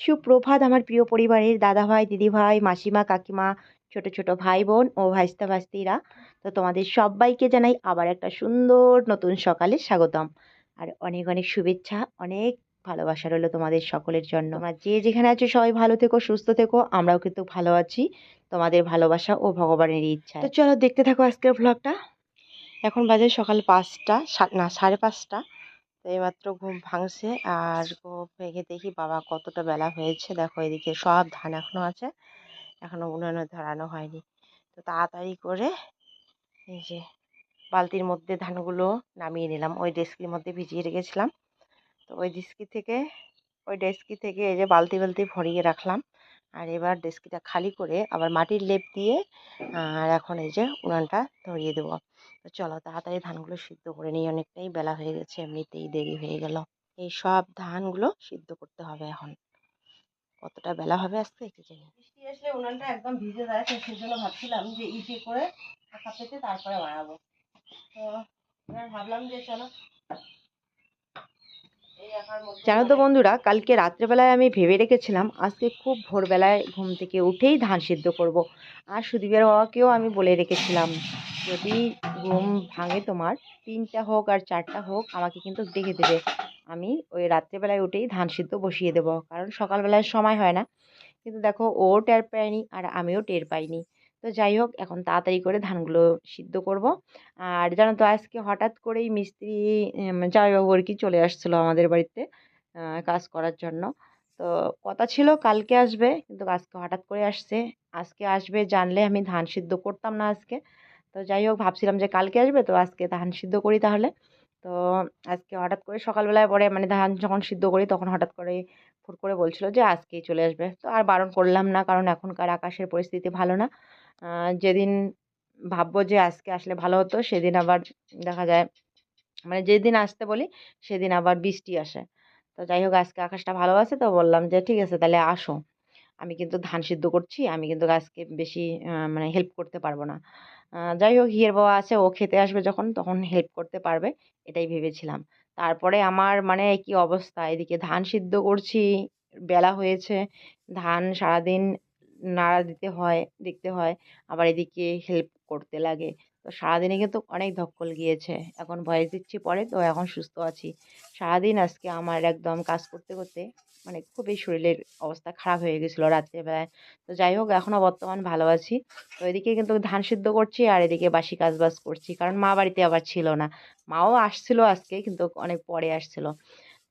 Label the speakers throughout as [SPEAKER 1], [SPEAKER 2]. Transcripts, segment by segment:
[SPEAKER 1] সুপ্রভাত আমার প্রিয় পরিবারের দাদা দাদাভাই দিদিভাই মাসিমা, কাকিমা, ছোট ছোট ভাই বোন ও ভাইস্তা ভাস্তিরা তো তোমাদের সবাইকে জানাই আবার একটা সুন্দর নতুন সকালে স্বাগতম। আর অনেক অনেক শুভেচ্ছা, অনেক ভালোবাসা রইল তোমাদের সকলের জন্য। তোমরা যে যেখানে আছো সবাই ভালো থেকো, সুস্থ থেকো, আমরাও কিন্তু ভালো আছি। তোমাদের ভালোবাসা ও ভগবানের ইচ্ছা। তো চলো দেখতে থাকো আজকের ব্লগটা এখন বাজে সকাল পাঁচটা না, সাড়ে পাঁচটা। তো এইমাত্র ঘুম ভাঙছে আর ঘুম ভেঙে দেখি বাবা কতটা বেলা হয়েছে। দেখো এদিকে সব ধান এখনও আছে, এখনও উনুনে ধরানো হয়নি। তো তাড়াতাড়ি করে এই যে বালতির মধ্যে ধানগুলো নামিয়ে নিলাম। ওই ডেস্কির মধ্যে ভিজিয়ে রেখেছিলাম। তো ওই ডেস্কি থেকে, ওই ডেস্কি থেকে এই যে বালতি বালতি ভরিয়ে রাখলাম। আর এবার ডেস্কিটা খালি করে আবার মাটির লেপ দিয়ে, আর এখন এই যে উনানটা ধরিয়ে দেবো। তো চলো তাড়াতাড়ি ধানগুলো সিদ্ধ করে নিই। অনেকটাই বেলা হয়ে গেছে, এমনিতেই দেরি হয়ে গেল। এই সব ধানগুলো সিদ্ধ করতে হবে এখন। কতটা বেলা হবে আজকে একটু জানি বৃষ্টি আসলে উনানটা একদম ভিজে যায় তো সেজন্য ভাবছিলাম যে ইটে করে ফাঁকা পেতে তারপরে বানাবো। তো এবার ভাবলাম যে চলো জানো তো বন্ধুরা, কালকে রাত্রেবেলায় আমি ভেবে রেখেছিলাম, আজকে খুব ভোরবেলায় ঘুম থেকে উঠেই ধান সিদ্ধ করব। আর সুদীপের বাবাকেও আমি বলে রেখেছিলাম, যদি ঘুম ভাঙে তোমার, তিনটা হোক আর চারটা হোক, আমাকে কিন্তু ডেকে দেবে। আমি ওই রাত্রেবেলায় উঠেই ধান সিদ্ধ বসিয়ে দেবো, কারণ সকালবেলায় সময় হয় না। কিন্তু দেখো, ও টের পায়নি আর আমিও টের পাইনি। তো যাই হোক, এখন তাড়াতাড়ি করে ধানগুলো সিদ্ধ করব। আর জানো তো, আজকে হঠাৎ করেই মিস্ত্রি জামাইবাবু আর কি চলে আসছিল আমাদের বাড়িতে কাজ করার জন্য। তো কথা ছিল কালকে আসবে, কিন্তু আজকে হঠাৎ করে আসছে। আজকে আসবে জানলে আমি ধান সিদ্ধ করতাম না আজকে। তো যাই হোক, ভাবছিলাম যে কালকে আসবে, তো আজকে ধান সিদ্ধ করি তাহলে। তো আজকে হঠাৎ করে সকালবেলায় পরে মানে ধান যখন সিদ্ধ করি, তখন হঠাৎ করে ফুট করে বলছিল যে আজকেই চলে আসবে। তো আর বারণ করলাম না, কারণ এখনকার আকাশের পরিস্থিতি ভালো না। যেদিন ভাববো যে আজকে আসলে ভালো হতো, সেদিন আবার দেখা যায় মানে যেদিন আসতে বলি, সেদিন আবার বৃষ্টি আসে। তো যাই হোক, আজকে আকাশটা ভালো আছে তো বললাম যে, ঠিক আছে, তাহলে আসো। আমি কিন্তু ধান সিদ্ধ করছি, আমি কিন্তু আজকে বেশি মানে হেল্প করতে পারব না। যাই হোক, হিয়ের বাবা আছে, ও খেতে আসবে যখন, তখন হেল্প করতে পারবে, এটাই ভেবেছিলাম। তারপরে আমার মানে কি অবস্থা? এদিকে ধান সিদ্ধ করছি, বেলা হয়েছে, ধান সারাদিন নাড়া দিতে হয়, দেখতে হয়। আবার এদিকে হেল্প করতে লাগে। তো সারাদিনে কিন্তু অনেক ধকল গিয়েছে। এখন ভয়েস দিচ্ছি পরে, তো এখন সুস্থ আছি। সারাদিন আজকে আমার একদম কাজ করতে করতে মানে খুবই শরীরের অবস্থা খারাপ হয়ে গেছিল রাত্রেবেলায়। তো যাই হোক, এখনও বর্তমান ভালো আছি। তো এদিকে কিন্তু ধান সিদ্ধ করছি আর এদিকে বাসি কাজবাজ করছি। কারণ মা বাড়িতে আবার ছিল না। মাও আসছিল আজকে, কিন্তু অনেক পরে আসছিল।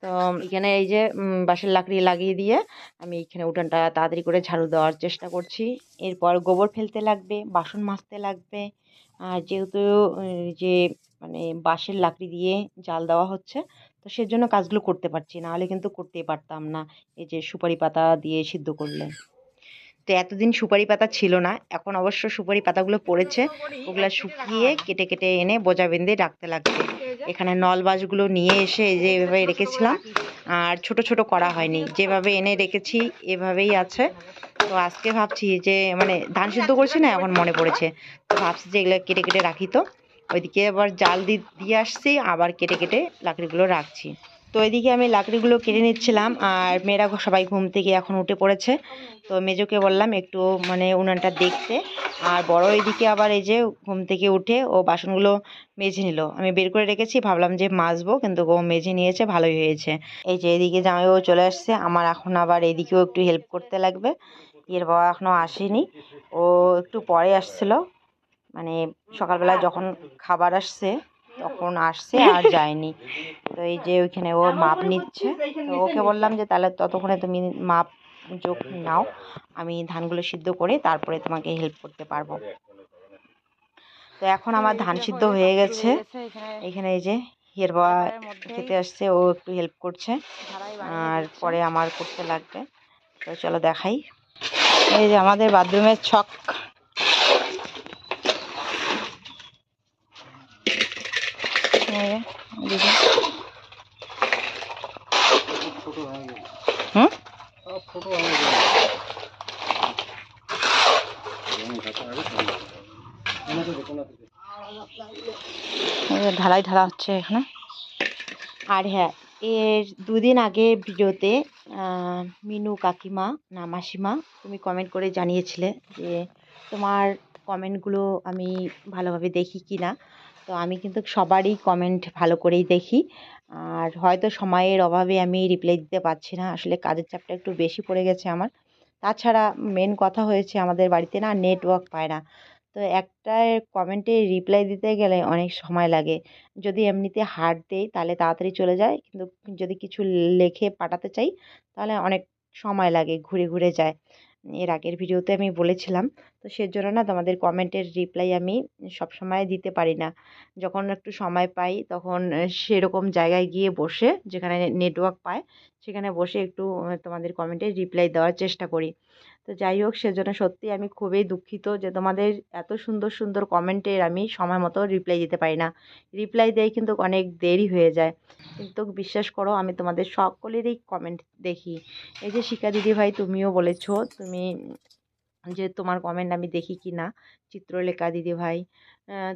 [SPEAKER 1] তো এখানে এই যে বাঁশের লাকড়ি লাগিয়ে দিয়ে আমি এখানে উঠানটা তাড়াতাড়ি করে ঝাড়ু দেওয়ার চেষ্টা করছি। এরপর গোবর ফেলতে লাগবে, বাসন মাজতে লাগবে। আর যেহেতু যে মানে বাঁশের লাকড়ি দিয়ে জাল দেওয়া হচ্ছে, তো সেজন্য কাজগুলো করতে পারছি না। হলে কিন্তু করতেই পারতাম না। এই যে সুপারি পাতা দিয়ে সিদ্ধ করলে। তো এতদিন সুপারি পাতা ছিল না, এখন অবশ্য সুপারি পাতাগুলো পড়েছে, ওগুলো শুকিয়ে কেটে কেটে এনে বোঝা বেঁধে রাখতে লাগবে এখানে নল বাসগুলো নিয়ে এসে যে এভাবে রেখেছিলাম, আর ছোট ছোট করা হয়নি, যেভাবে এনে রেখেছি এভাবেই আছে। তো আজকে ভাবছি যে মানে ধান সিদ্ধ করছি না, এখন মনে পড়েছে। তো ভাবছি যে এগুলো কেটে কেটে রাখি তো। ওইদিকে আবার জাল দিয়ে আসছি, আবার কেটে কেটে লাকড়িগুলো রাখছি। তো এদিকে আমি লাকড়িগুলো কেটে নিচ্ছিলাম আর মেয়েরা সবাই ঘুম থেকে এখন উঠে পড়েছে। তো মেজোকে বললাম একটু মানে উনানটা দেখতে। আর বড় এদিকে আবার এই যে ঘুম থেকে উঠে ও বাসনগুলো মেজে নিল। আমি বের করে রেখেছি, ভাবলাম যে মাজবো, কিন্তু ও মেজে নিয়েছে, ভালোই হয়েছে। এই যে এদিকে জামাইবাবু চলে আসছে, আমার এখন আবার এদিকেও একটু হেল্প করতে লাগবে। এর বাবা এখনও আসেনি। ও একটু পরে আসছিল মানে সকালবেলা যখন খাবার আসছে তখন আসছে আর যায়নি। তো এই যে ওইখানে ও মাপ নিচ্ছে। তো ওকে বললাম যে তাহলে ততক্ষণে তুমি মাপ যোগ নাও। আমি ধানগুলো সিদ্ধ করে তারপরে তোমাকে হেল্প করতে পারব। তো এখন আমার ধান সিদ্ধ হয়ে গেছে। এখানে। এই যে হিয়ের বাবা খেতে আসছে ও একটু হেল্প করছে। আর পরে আমার করতে লাগবে। তো চলো দেখাই। এই যে আমাদের বাথরুমের ছক এই যে, এদিকে। হুম? ঢালাই ঢালা হচ্ছে এখানে। আর হ্যাঁ এর দুদিন আগে ভিডিওতে মিনু কাকিমা না মাসিমা তুমি কমেন্ট করে জানিয়েছিলে যে তোমার কমেন্টগুলো আমি ভালোভাবে দেখি কি না তো আমি কিন্তু সবারই কমেন্ট ভালো করেই দেখি। আর হয়তো সময়ের অভাবে আমি রিপ্লাই দিতে পারছি না। আসলে কাজের চাপটা একটু বেশি পড়ে গেছে আমার। তাছাড়া মেন কথা হয়েছে আমাদের বাড়িতে না নেটওয়ার্ক পায় না। তো একটা কমেন্টে রিপ্লাই দিতে গেলে অনেক সময় লাগে। যদি এমনিতে হার্ড দেই তাহলে তাড়াতাড়ি চলে যায়। কিন্তু যদি কিছু লেখে পাঠাতে চাই তাহলে অনেক সময় লাগে, ঘুরে ঘুরে যায়। এর আগের ভিডিওতে আমি বলেছিলাম। তো সেজন্য না তোমাদের কমেন্টের রিপ্লাই আমি সব সময় দিতে পারি না। যখন একটু সময় পাই তখন সেরকম জায়গায় গিয়ে বসে যেখানে নেটওয়ার্ক পায় সেখানে বসে একটু তোমাদের কমেন্টের রিপ্লাই দেওয়ার চেষ্টা করি। তো যাই হোক, সেজন্য সত্যি আমি খুবই দুঃখিত যে তোমাদের এত সুন্দর সুন্দর কমেন্টের আমি সময় মতো রিপ্লাই দিতে পারি না। রিপ্লাই দেয় কিন্তু অনেক দেরি হয়ে যায়। কিন্তু বিশ্বাস করো, আমি তোমাদের সকলেরই কমেন্ট দেখি। এই যে শিকা দিদি ভাই, তুমিও বলেছ, তুমি যে তোমার কমেন্ট আমি দেখি কি না, চিত্রলেখা দিদি ভাই।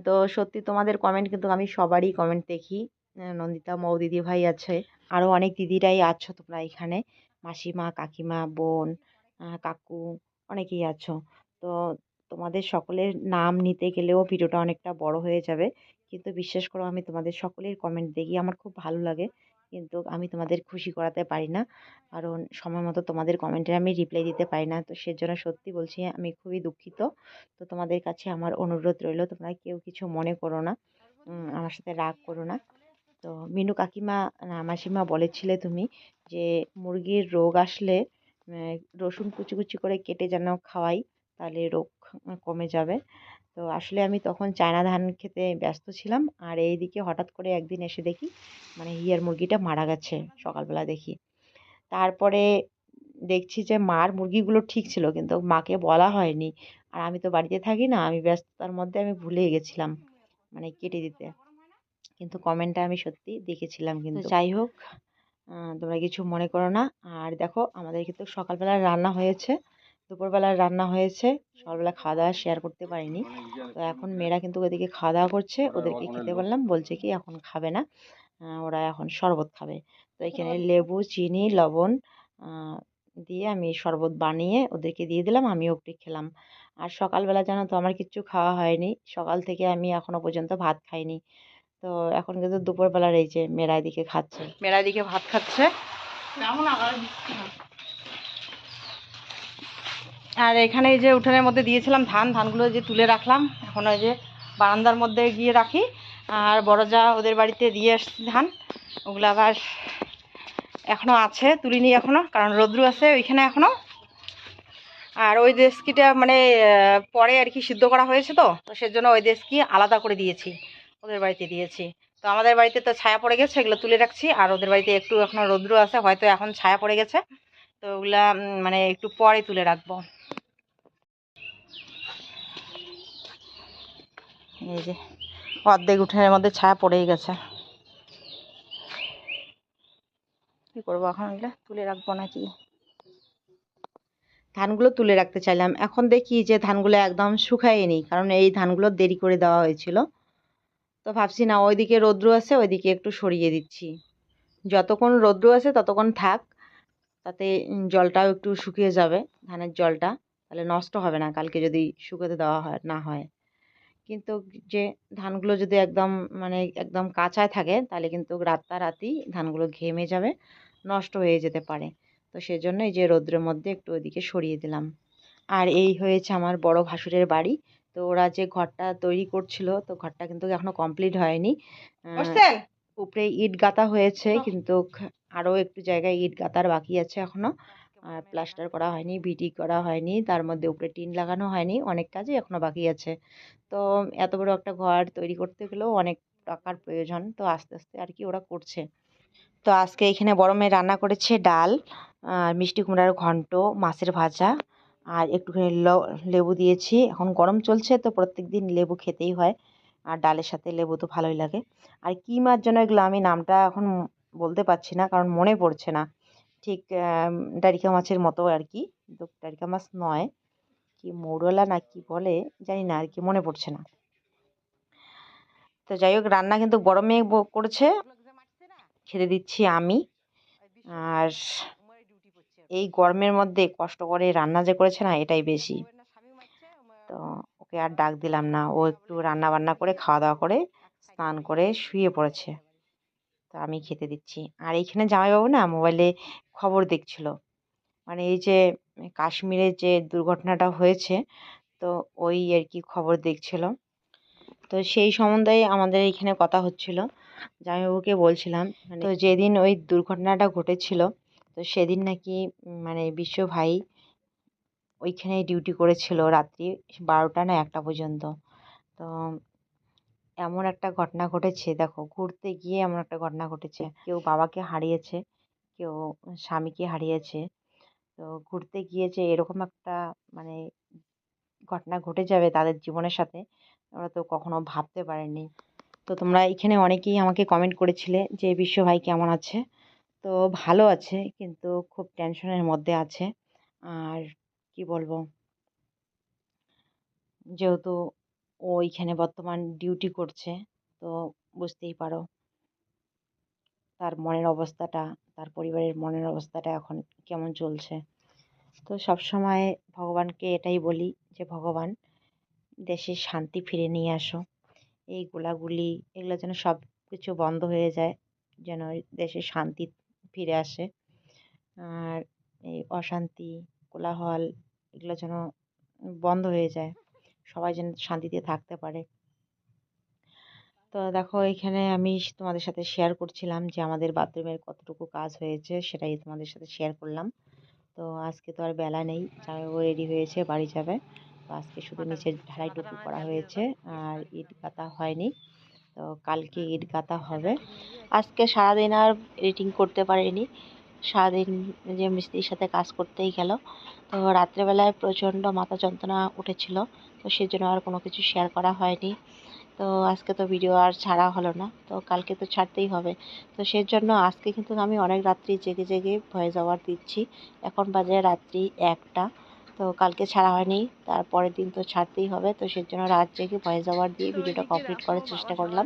[SPEAKER 1] তো সত্যি তোমাদের কমেন্ট কিন্তু আমি সবারই কমেন্ট দেখি। নন্দিতা মৌ দিদি ভাই আছে আরও অনেক দিদিরাই আছো তোমরা এখানে। মাসিমা, কাকিমা, বোন কাকু অনেকেই আছো। তো তোমাদের সকলের নাম নিতে গেলেও ভিডিওটা অনেকটা বড় হয়ে যাবে। কিন্তু বিশ্বাস করো, আমি তোমাদের সকলের কমেন্ট দেখি, আমার খুব ভালো লাগে। কিন্তু আমি তোমাদের খুশি করাতে পারি না। কারণ সময় মতো তোমাদের কমেন্টে আমি রিপ্লাই দিতে পারি না। তো সেজন্য সত্যি বলছি, আমি খুবই দুঃখিত। তো তোমাদের কাছে আমার অনুরোধ রইল, তোমরা কেউ কিছু মনে করো না। আমার সাথে রাগ করো না। তো মিনু কাকিমা মাসিমা বলেছিলে তুমি যে মুরগির রোগ আসলে রসুন কুচি কুচি করে কেটে যেন খাওয়াই তাহলে রোগ কমে যাবে। তো আসলে আমি তখন চায়না ধান খেতে ব্যস্ত ছিলাম আর এই দিকে হঠাৎ করে একদিন এসে দেখি মানে হিয়ার মুরগিটা মারা গেছে সকালবেলা দেখি। তারপরে দেখছি যে মার মুরগিগুলো ঠিক ছিল কিন্তু মাকে বলা হয়নি। আর আমি তো বাড়িতে থাকি না আমি ব্যস্ততার মধ্যে আমি ভুলে গেছিলাম মানে কেটে দিতে। কিন্তু কমেন্টটা আমি সত্যি দেখেছিলাম কিন্তু। যাই হোক তোমরা কিছু মনে করো না। আর দেখো আমাদের কিন্তু সকালবেলার রান্না হয়েছে দুপুরবেলার রান্না হয়েছে সকালবেলা খাওয়া দাওয়া শেয়ার করতে পারিনি। তো এখন মেয়েরা কিন্তু ওদিকে খাওয়া দাওয়া করছে ওদেরকে খেতে বললাম বলছে কি এখন খাবে না ওরা এখন শরবত খাবে। তো এখানে লেবু চিনি লবণ দিয়ে আমি শরবত বানিয়ে ওদেরকে দিয়ে দিলাম আমিও একটু খেলাম। আর সকালবেলা জানো তো আমার কিচ্ছু খাওয়া হয়নি। সকাল থেকে আমি এখনও পর্যন্ত ভাত খাইনি। তো এখন কিন্তু দুপুরবেলার এই যে মেয়েরা এদিকে খাচ্ছে। মেয়েরা এদিকে ভাত খাচ্ছে। আর এখানে এই যে উঠানের মধ্যে দিয়েছিলাম ধান ধানগুলো যে তুলে রাখলাম এখন ওই যে বারান্দার মধ্যে গিয়ে রাখি। আর বড় যা ওদের বাড়িতে দিয়ে আসছি ধান। ওগুলো আবার এখনও আছে তুলিনি এখনও কারণ রৌদ্র আছে ওইখানে এখনও আর ওই দেশকিটা মানে পরে আর কি সিদ্ধ করা হয়েছে তো তো সেজন্য ওই দেশকি আলাদা করে দিয়েছি। ওদের বাড়িতে দিয়েছি। তো আমাদের বাড়িতে তো ছায়া পড়ে গেছে, এগুলো তুলে রাখছি। আর ওদের বাড়িতে একটু এখনও রৌদ্র আছে, হয়তো এখন ছায়া পড়ে গেছে। তো ওগুলা মানে একটু পরে তুলে রাখব। এই যে, অর্ধেক উঠোনের মধ্যে ছায়া পড়েই গেছে। কি করব এখন এগুলো? তুলে রাখব নাকি? ধানগুলো তুলে রাখতে চাইলাম। এখন দেখি যে ধানগুলো একদম শুকায়নি, কারণ এই ধানগুলো দেরি করে দেওয়া হয়েছিল। তো ভাবছি, না, ওইদিকে রৌদ্র আছে, ওইদিকে একটু সরিয়ে দিচ্ছি। যতক্ষণ রৌদ্র আছে, ততক্ষণ থাক, তাতে জলটাও একটু শুকিয়ে যাবে, ধানের জলটা। তাহলে নষ্ট হবে না, কালকে যদি শুকোতে দেওয়া হয়, না হয়। কিন্তু যে ধানগুলো যদি একদম মানে একদম কাঁচায় থাকে, তাহলে কিন্তু রাতারাতি ধানগুলো ঘেমে যাবে, নষ্ট হয়ে যেতে পারে। তো সেজন্য এই যে রৌদ্রের মধ্যে একটু ওইদিকে সরিয়ে দিলাম। আর এই হয়েছে আমার বড় ভাসুরের বাড়ি। তো ওরা যে ঘরটা তৈরি করছিল তো ঘরটা কিন্তু এখনও কমপ্লিট হয়নি। উপরে ইট গাঁথা হয়েছে কিন্তু আরও একটু জায়গায় ইট গাঁথার বাকি আছে এখনও। আর প্লাস্টার করা হয়নি ভিটি করা হয়নি তার মধ্যে উপরে টিন লাগানো হয়নি অনেক কাজই এখনও বাকি আছে। তো এত বড় একটা ঘর তৈরি করতে গেলেও অনেক টাকার প্রয়োজন তো আস্তে আস্তে আর কি ওরা করছে। তো আজকে এখানে বড় মেয়ে রান্না করেছে ডাল আর মিষ্টি কুমড়ার ঘন্ট মাছের ভাজা আর একটুখানি লেবু দিয়েছি। এখন গরম চলছে তো প্রত্যেক দিন লেবু খেতেই হয়। আর ডালের সাথে লেবু তো ভালোই লাগে। আর কী মাছ যেন এগুলো আমি নামটা এখন বলতে পারছি না, কারণ মনে পড়ছে না। ঠিক ডারিকা মাছের মতো আর কি। কিন্তু ডারিকা মাছ নয়। কি মৌরলা না কি বলে জানি না, আর কি মনে পড়ছে না। তো যাই হোক, রান্না কিন্তু মেয়ে করেছে। খেতে দিচ্ছি আমি। আর এই গরমের মধ্যে কষ্ট করে রান্না যে করেছে না, এটাই বেশি। তো ওকে আর ডাক দিলাম না। ও একটু রান্না বান্না করে খাওয়া দাওয়া করে, স্নান করে শুয়ে পড়েছে। তো আমি খেতে দিচ্ছি। আর এইখানে জামাইবাবু না মোবাইলে খবর দেখছিল। মানে এই যে কাশ্মীরে যে দুর্ঘটনাটা হয়েছে, তো ওই আর কি খবর দেখছিল। তো সেই সম্বন্ধে আমাদের এইখানে কথা হচ্ছিল। জামাইবাবুকে বলছিলাম তো যেদিন ওই দুর্ঘটনাটা ঘটেছিল তো সেদিন নাকি মানে বিশ্ব ভাই ওইখানে ডিউটি করেছিল রাত্রি বারোটা না একটা পর্যন্ত। তো এমন একটা ঘটনা ঘটেছে, দেখো ঘুরতে গিয়ে এমন একটা ঘটনা ঘটেছে। কেউ বাবাকে হারিয়েছে, কেউ স্বামীকে হারিয়েছে। তো ঘুরতে গিয়ে যে এরকম একটা মানে ঘটনা ঘটে যাবে তাদের জীবনের সাথে, ওরা তো কখনো ভাবতে পারেনি। তো তোমরা এখানে অনেকেই আমাকে কমেন্ট করেছিলে যে বিশ্ব ভাই কেমন আছে? তো ভালো আছে, কিন্তু খুব টেনশনের মধ্যে আছে। আর কি বলব? যেহেতু ও ওইখানে বর্তমান ডিউটি করছে, তো বুঝতেই পারো। তার মনের অবস্থাটা, তার পরিবারের মনের অবস্থাটা এখন কেমন চলছে। তো সব সময় ভগবানকে এটাই বলি যে, ভগবান, দেশে শান্তি ফিরে নিয়ে আসো। এই গোলাগুলি, এগুলো যেন সব কিছু বন্ধ হয়ে যায়, যেন দেশে শান্তি ফিরে আসে। আর এই অশান্তি কোলাহল এগুলো যেন বন্ধ হয়ে যায়। সবাই যেন শান্তিতে থাকতে পারে। তো দেখো এখানে আমি তোমাদের সাথে শেয়ার করছিলাম যে আমাদের বাথরুমের কতটুকু কাজ হয়েছে সেটাই তোমাদের সাথে শেয়ার করলাম। তো আজকে তো আর বেলা নেই জামাইবাবু রেডি হয়েছে বাড়ি যাবে। তো আজকে শুধু নিচের ঢালাইটুকু করা হয়েছে আর ইট গাঁথা হয়নি। তো কালকে ইট গাঁথা হবে। আজকে সারাদিন আর এডিটিং করতে পারিনি। সারাদিন যে মিস্ত্রির সাথে কাজ করতেই গেল। তো রাত্রেবেলায় প্রচণ্ড মাথা যন্ত্রণা উঠেছিল। তো সেই জন্য আর কোনো কিছু শেয়ার করা হয়নি। তো আজকে তো ভিডিও আর ছাড়া হলো না। তো কালকে তো ছাড়তেই হবে। তো সেই জন্য আজকে কিন্তু আমি অনেক রাত্রি জেগে জেগে ভয়েস ওভার দিচ্ছি। এখন বাজে রাত্রি একটা। তো কালকে ছাড়া হয়নি তারপরের দিন তো ছাড়তেই হবে তো সেই জন্য রাত জেগে ভয়েস ওভার দিয়ে ভিডিওটা কমপ্লিট করার চেষ্টা করলাম।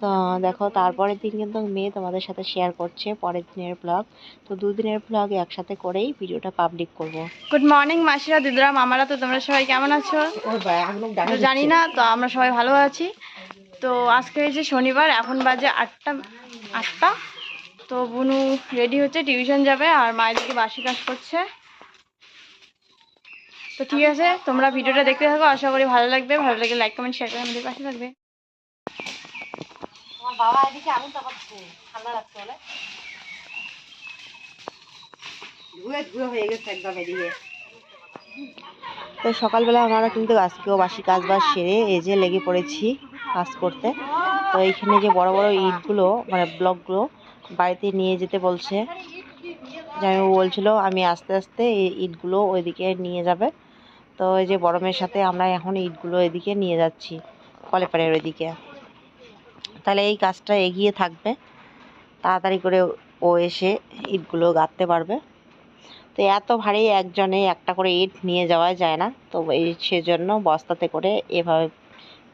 [SPEAKER 1] তো দেখো তারপরের দিন কিন্তু মেয়ে তোমাদের সাথে শেয়ার করছে পরের দিনের ব্লগ তো দুদিনের ব্লগ একসাথে করেই ভিডিওটা পাবলিক করব।
[SPEAKER 2] গুড মর্নিং মাসিরা দিদিরা মামারা তো তোমরা সবাই কেমন আছো? তো জানি না তো আমরা সবাই ভালো আছি। তো আজকে হয়েছে শনিবার এখন বাজে আটটা আটটা। তো বুনু রেডি হচ্ছে টিউশন যাবে আর মায়ের দিকে বাসি কাজ করছে। তো ঠিক আছে তোমরা ভিডিওটা দেখতে থাকো আশা করি ভালো লাগবে। ভালো লাগলে লাইক কমেন্ট শেয়ার করে আমাদের পাশে থাকবে।
[SPEAKER 1] তোমার বাবা এদিকে আগুন তাপাচ্ছে ঠান্ডা লাগছে বলে। ধুয়ে ধুয়ে হয়ে গেছে একদম এদিকে। তো সকালবেলা আমরা কিন্তু আজকেও বাসি কাজ বাজ সেরে এই যে লেগে পড়েছি কাজ করতে। তো এইখানে যে বড় বড় ইটগুলো মানে ব্লকগুলো বাড়িতে নিয়ে যেতে বলছে। জামাইবাবু বলছিল আমি আস্তে আস্তে এই ইটগুলো ওইদিকে নিয়ে যাবে। তো এই যে বড় মেয়ের সাথে আমরা এখন ইটগুলো এদিকে নিয়ে যাচ্ছি, কলেপাড়ের ওইদিকে। তাহলে এই কাজটা এগিয়ে থাকবে। তাড়াতাড়ি করে ও এসে ইটগুলো গাঁথতে পারবে। তো এত ভারী একজনে একটা করে ইট নিয়ে যাওয়া যায় না। তো এই সেজন্য বস্তাতে করে এভাবে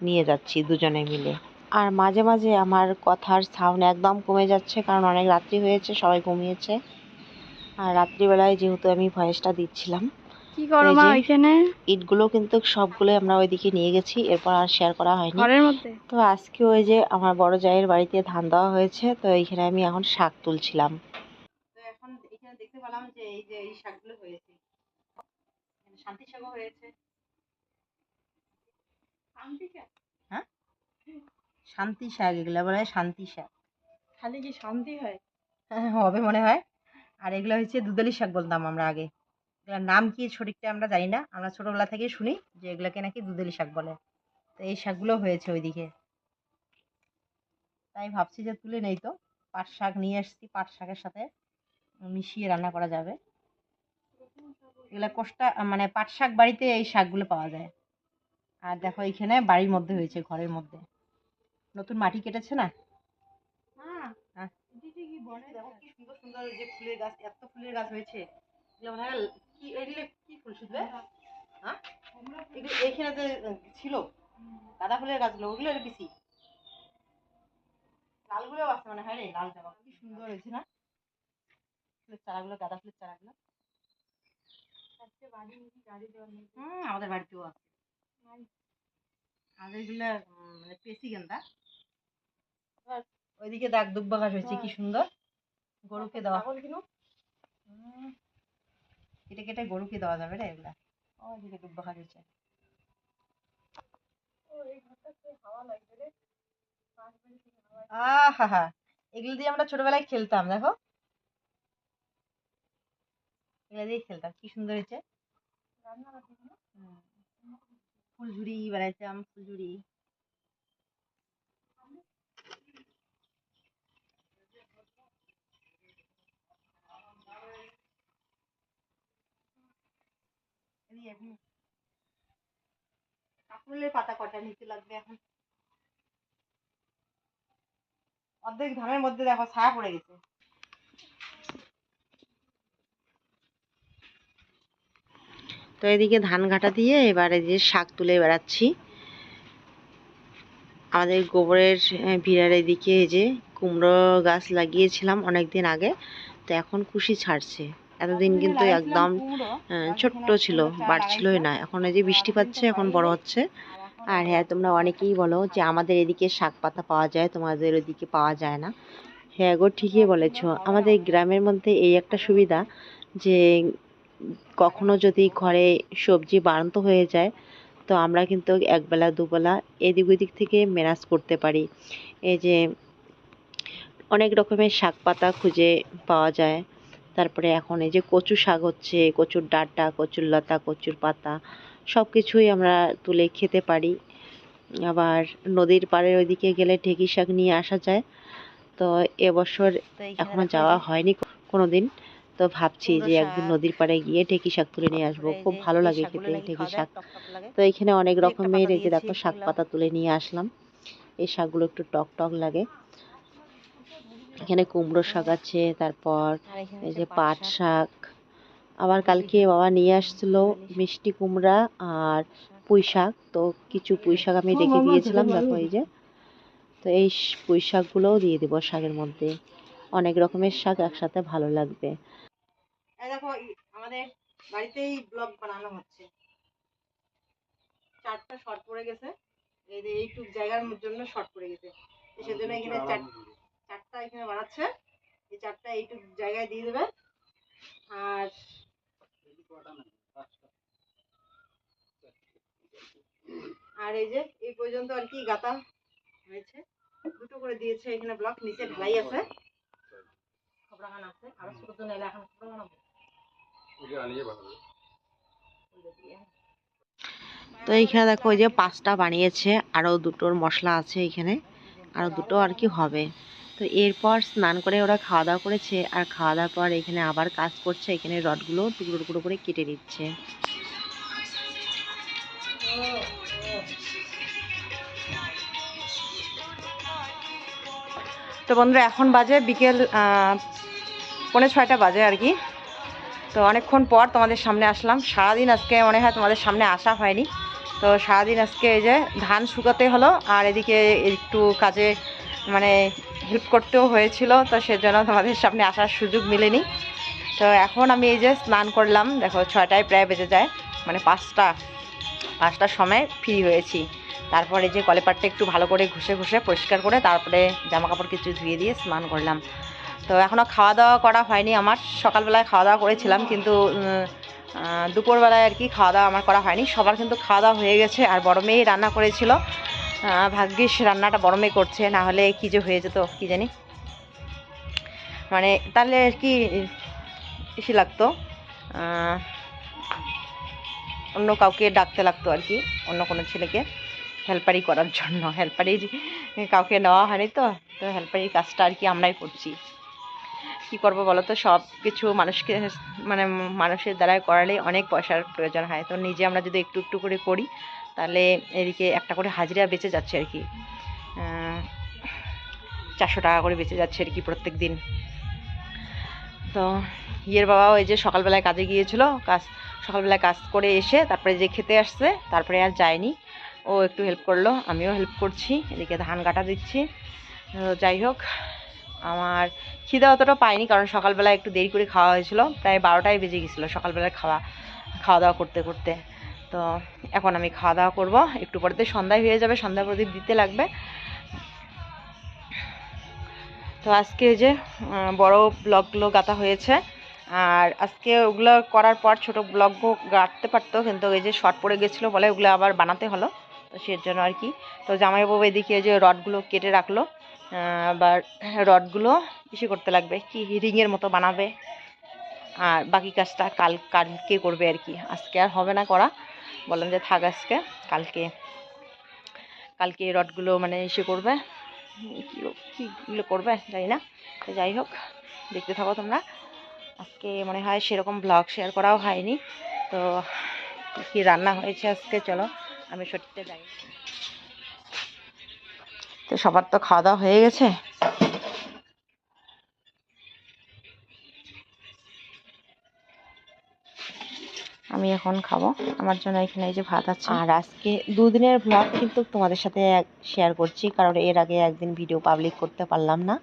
[SPEAKER 1] নিয়ে যাচ্ছি দুজনে মিলে। আর মাঝে মাঝে আমার কথার সাউন্ড একদম কমে যাচ্ছে, কারণ অনেক রাত্রি হয়েছে, সবাই ঘুমিয়েছে। আর রাত্রিবেলায় যেহেতু আমি ভয়েসটা দিচ্ছিলাম
[SPEAKER 2] কি করো
[SPEAKER 1] এই
[SPEAKER 2] মা
[SPEAKER 1] যে- ইটগুলো কিন্তু সবগুলো আমরা ওইদিকে নিয়ে গেছি এরপর আর শেয়ার করা হয়নি।
[SPEAKER 2] ঘরের মধ্যে?
[SPEAKER 1] তো আজকে ওই যে আমার বড় জায়ের বাড়িতে ধান দেওয়া হয়েছে তো এইখানে আমি এখন শাক তুলছিলাম। তো এখন এখানে দেখতে পেলাম যে এই যে এই শাকগুলো হয়েছে। শান্তি শাকও হয়েছে। হ্যাঁ? শান্তি শাক এগুলো বলে শান্তি শাক।
[SPEAKER 2] খালি কি শান্তি হয়?
[SPEAKER 1] হ্যাঁ, হবে মনে হয়। আর এগুলো হচ্ছে দুদলি শাক বলতাম আমরা আগে। এগুলোর নাম কি সঠিকটা আমরা জানি না। আমরা ছোটবেলা থেকে শুনি যে এগুলোকে নাকি দুদলি শাক বলে। তো এই শাকগুলো হয়েছে ওইদিকে। তাই ভাবছি যে তুলে নেই তো। পাট শাক নিয়ে এসেছি পাট শাকের সাথে মিশিয়ে রান্না করা যাবে। এগুলো কোষ্টা মানে পাট শাক বাড়িতে এই শাকগুলো পাওয়া যায়। আর দেখো এইখানে বাড়ির মধ্যে হয়েছে ঘরের মধ্যে। নতুন মাটি কেটেছে না? হ্যাঁ। দেখো কি সুন্দর সুন্দর যে ফুলের গাছ এত ফুলের গাছ হয়েছে। এগুলো মনে হয় কি এগুলো কি ফুল শুধবে হ্যাঁ। এগুলো এইখানে যে ছিল গাঁদা ফুলের গাছগুলো ওগুলো রেখেছি লালগুলো আছে মনে হয় রে লাল জামা। কি সুন্দর হয়েছে না? ফুলের চারাগুলো গাঁদা ফুলের চারাগুলো। হুম আমাদের বাড়িতেও আছে। আমাদের এগুলো মানে পেশি গেন্দা ওইদিকে দাগ দুব্বা ঘাস হয়েছে কি সুন্দর। গরুকে দেওয়া। হুম, কেটে কেটে গরুকে দেওয়া যাবে রে এগুলা? আহা এগুলো দিয়ে আমরা ছোটবেলায় খেলতাম দেখো। এগুলো দিয়ে খেলতাম কি সুন্দর হয়েছে। ফুলঝুরি বেড়াইতাম ফুলঝুরি। এখন। কাকুলের পাতা কটা নিতে লাগবে এখন? অর্ধেক ধানের মধ্যে দেখো ছায়া পড়ে গেছে। তো এদিকে ধান ঘাটা দিয়ে এবারে যে শাক তুলে বেড়াচ্ছি। আমাদের গোবরের ভিড়ার এদিকে যে কুমড়ো গাছ লাগিয়েছিলাম অনেক দিন আগে। তো এখন কুশি ছাড়ছে। এতদিন কিন্তু একদম ছোট্ট ছিল বাড়ছিলই না। এখন এই যে বৃষ্টি পাচ্ছে এখন বড় হচ্ছে। আর হ্যাঁ তোমরা অনেকেই বলো যে আমাদের এদিকে শাক পাতা পাওয়া যায় তোমাদের ওদিকে পাওয়া যায় না। হ্যাঁ গো ঠিকই বলেছ। আমাদের গ্রামের মধ্যে এই একটা সুবিধা যে কখনো যদি ঘরে সবজি বাড়ন্ত হয়ে যায় তো আমরা কিন্তু একবেলা দুবেলা এদিক ওদিক থেকে ম্যানেজ করতে পারি। এই যে অনেক রকমের শাক পাতা খুঁজে পাওয়া যায়। তারপরে এখন এই যে কচু শাক হচ্ছে কচুর ডাঁটা কচুর লতা কচুর পাতা সব কিছুই আমরা তুলে খেতে পারি। আবার নদীর পাড়ের ওইদিকে গেলে ঢেঁকি শাক নিয়ে আসা যায়। তো এবছর এখনও যাওয়া হয়নি কোনোদিন। তো ভাবছি যে একদিন নদীর পাড়ে গিয়ে ঢেঁকি শাক তুলে নিয়ে আসব। খুব ভালো লাগে খেতে ঢেঁকি শাক। তো এখানে অনেক রকমের এই যে দেখো শাক পাতা তুলে নিয়ে আসলাম। এই শাকগুলো একটু টক টক লাগে। এখানে কুমড়ো শাক আছে তারপর এই যে পাট শাক। আবার কালকে বাবা নিয়ে আসছিল মিষ্টি কুমড়া আর পুঁই শাক। তো কিছু পুঁই শাক আমি রেখে দিয়েছিলাম দেখো এই যে। তো এই পুঁই শাকগুলোও দিয়ে দেবো শাকের মধ্যে। অনেক রকমের শাক একসাথে ভালো লাগবে। দেখো আমাদের বাড়িতেই ব্লগ বানানো হচ্ছে। চারটা শর্ট পড়ে গেছে। এইটুক জায়গার জন্য শর্ট পড়ে গেছে। সেজন্য এখানে চার চারটা এখানে বানাচ্ছে। এই চারটা এইটুক জায়গায় দিয়ে দেবে। আর আর এই যে এই পর্যন্ত আর কি গাতা হয়েছে। দুটো করে দিয়েছে এখানে ব্লক নিচে ঢালাই আছে। খবরাগান আছে আরও ছোট তো নাইলে এখন খবরাগান হবে। তো এইখানে দেখো ওই যে পাঁচটা বানিয়েছে আরও দুটোর মশলা আছে এখানে আরও দুটো আর কি হবে। তো এরপর স্নান করে ওরা খাওয়া দাওয়া করেছে আর খাওয়া দাওয়ার পর এখানে আবার কাজ করছে। এখানে রডগুলো টুকরো টুকরো করে কেটে দিচ্ছে তো বন্ধুরা এখন বাজে বিকেল আহ, পৌনে ছয়টা বাজে আর কি। তো অনেকক্ষণ পর তোমাদের সামনে আসলাম। সারাদিন আজকে মনে হয় তোমাদের সামনে আসা হয়নি। তো সারাদিন আজকে এই যে ধান শুকাতে হলো আর এদিকে একটু কাজে মানে হেল্প করতেও হয়েছিল, তো সেজন্য তোমাদের সামনে আসার সুযোগ মেলেনি। তো এখন আমি এই যে স্নান করলাম, দেখো ছয়টায় প্রায় বেজে যায় মানে পাঁচটা, পাঁচটার সময় ফ্রি হয়েছি। তারপরে যে কলেপাটটা একটু ভালো করে ঘষে ঘষে পরিষ্কার করে তারপরে জামা কাপড় কিছু ধুয়ে দিয়ে স্নান করলাম। তো এখনও খাওয়া দাওয়া করা হয়নি আমার, সকালবেলায় খাওয়া দাওয়া করেছিলাম কিন্তু দুপুরবেলায় আর কি খাওয়া দাওয়া আমার করা হয়নি। সবার কিন্তু খাওয়া দাওয়া হয়ে গেছে, আর বড় মেয়েই রান্না করেছিল। ভাগ্যিস রান্নাটা বড় মেয়ে করছে, না হলে কী যে হয়ে যেত, কী জানি। মানে তাহলে আর কি বেশি লাগতো অন্য কাউকে ডাকতে লাগতো আর কি, অন্য কোনো ছেলেকে হেল্পারি করার জন্য। হেল্পারি কাউকে নেওয়া হয়নি তো তো হেল্পারি কাজটা আর কি আমরাই করছি। কি করব বলো তো, সব কিছু মানুষকে মানে মানুষের দ্বারাই করালে অনেক পয়সার প্রয়োজন হয়। তো নিজে আমরা যদি একটু একটু করে করি তাহলে এদিকে একটা করে হাজিরা বেঁচে যাচ্ছে আর কি। চারশো টাকা করে বেঁচে যাচ্ছে আর কি প্রত্যেক দিন। তো ইয়ের বাবাও এই যে সকালবেলায় কাজে গিয়েছিল, কাজ সকালবেলায় কাজ করে এসে তারপরে যে খেতে আসছে, তারপরে আর যায়নি। ও একটু হেল্প করল, আমিও হেল্প করছি, এদিকে ধান কাটা দিচ্ছি। যাই হোক, আমার খিদে অতটা পাইনি, কারণ সকালবেলা একটু দেরি করে খাওয়া হয়েছিল, প্রায় বারোটায় বেজে গেছিল সকালবেলা খাওয়া খাওয়া দাওয়া করতে করতে। তো এখন আমি খাওয়া দাওয়া করব। একটু পরে সন্ধ্যায় হয়ে যাবে, সন্ধ্যা প্রদীপ দিতে লাগবে। তো আজকে যে বড় ব্লগগুলো গাঁথা হয়েছে। আর আজকে ওগুলো করার পর ছোট ব্লগ গাঁটতে পারতো, কিন্তু এই যে শর্ট পড়ে গেছিল বলে ওগুলো আবার বানাতে হলো। তো সের জন্য আর কি। তো জামাইবাবু এদিকে যে রডগুলো কেটে রাখল। আবার রডগুলো ইসে করতে লাগবে, কি রিংয়ের মতো বানাবে। আর বাকি কাজটা কাল, কালকে করবে আর কি। আজকে আর হবে না করা। বললাম যে থাক আজকে, কালকে কালকে রডগুলো মানে ইসে করবে। কীগুলো করবে জানি না। তো যাই হোক, দেখতে থাকো তোমরা। আজকে মনে হয় সেরকম ব্লগ শেয়ার করাও হয়নি। তো কি রান্না হয়েছে আজকে, চলো আমি সত্যি যাই। তো সবার তো খাওয়া দাওয়া হয়ে গেছে। আমি এখন খাব। আমার জন্য এখানে এই যে ভাত আছে। আর আজকে দুদিনের ব্লগ কিন্তু তোমাদের সাথে শেয়ার করছি, কারণ এর আগে একদিন ভিডিও পাবলিক করতে পারলাম না।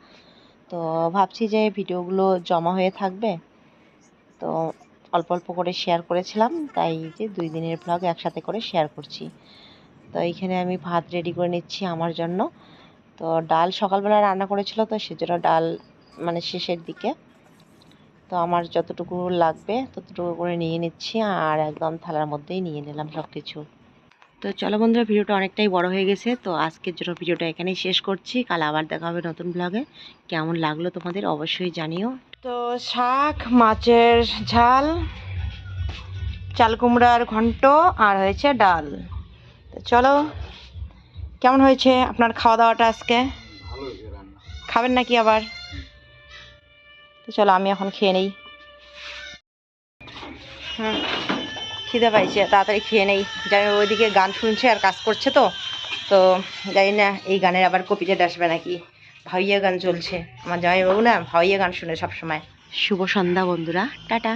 [SPEAKER 1] তো ভাবছি যে ভিডিওগুলো জমা হয়ে থাকবে। তো অল্প অল্প করে শেয়ার করেছিলাম, তাই যে দুই দিনের ব্লগ একসাথে করে শেয়ার করছি। তো এইখানে আমি ভাত রেডি করে নিচ্ছি আমার জন্য। তো ডাল সকালবেলা রান্না করেছিল, তো সেজন্য ডাল মানে শেষের দিকে। তো আমার যতটুকু লাগবে ততটুকু করে নিয়ে নিচ্ছি আর একদম থালার মধ্যেই নিয়ে নিলাম সব কিছু তো চলো বন্ধুরা ভিডিওটা অনেকটাই বড় হয়ে গেছে তো আজকের জন্য ভিডিওটা এখানেই শেষ করছি। কাল আবার দেখা হবে নতুন ব্লগে কেমন লাগল তোমাদের অবশ্যই জানিও। তো শাক মাছের ঝাল চাল কুমড়ার ঘন্ট আর হয়েছে ডাল। তো চলো কেমন হয়েছে আপনার খাওয়া দাওয়াটা আজকে খাবেন নাকি আবার? তো চলো আমি এখন খেয়ে নেই। হুম, খিদে পাইছে, তাড়াতাড়ি খেয়ে নেই। জানি ওইদিকে গান শুনছে আর কাজ করছে তো। তো জানি না, এই গানের আবার কপিটা আসবে নাকি। ভাইয়া গান চলছে। আমার জামাইবাবু না ভাইয়া গান শুনে সবসময়। শুভ সন্ধ্যা বন্ধুরা, টাটা।